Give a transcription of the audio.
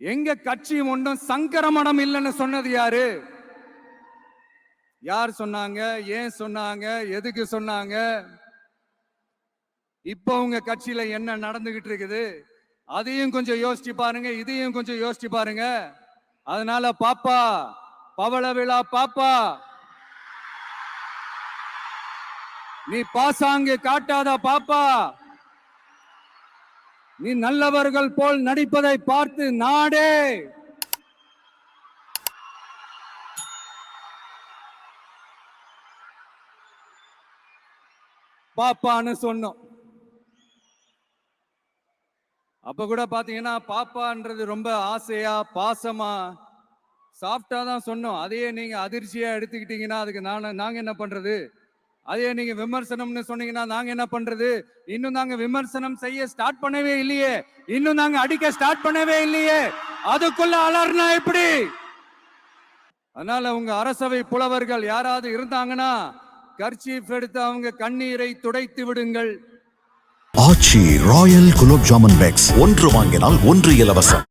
எங்க கட்சி ஒன்றும் சங்கரமணம் இல்லைன்னு சொன்னது யாரு? யார் சொன்னாங்க? ஏன் சொன்னாங்க? எதுக்கு சொன்னாங்க? இப்போ உங்க கட்சியில என்ன நடந்துகிட்டு இருக்குது? அதையும் கொஞ்சம் யோசிச்சு பாருங்க இதையும் கொஞ்சம் யோசிச்சு பாருங்க. அதனால பாப்பா பவள விழா பாப்பா. நீ பாசாங்கு காட்டாத பாப்பா. நீ நல்லவர்கள் போல் நடிப்பதை பார்த்து நாடே. பாப்பான்னு சொன்னோம். அப்ப கூட பாத்தீங்கன்னா பாப்பான்றது ரொம்ப ஆசையா பாசமா சாஃப்டா தான் சொன்னோம். அதையே நீங்க அதிர்ச்சியா எடுத்துக்கிட்டீங்கன்னா அதுக்கு நான் நாங்க என்ன பண்றது? அதே நீங்க விமர்சனம்னு சொன்னீங்கன்னா நாங்க என்ன பண்றது? இன்னும் நாங்க விமர்சனம் செய்ய ஸ்டார்ட் பண்ணவே இல்லையே. இன்னும் நாங்க அடிக்க ஸ்டார்ட் பண்ணவே இல்லையே. அதுக்குள்ள அலர்னா எப்படி? அதனால உங்க அரசவை புலவர்கள் யாராவது இருந்தாங்கன்னா கர்ச்சீஃப் எடுத்து அவங்க கண்ணீரை துடைத்து விடுங்கள். ஆச்சி ராயல் குலோப் ஜாமுன் பேக்ஸ் ஒன்று வாங்கினால் ஒன்று இலவசம்.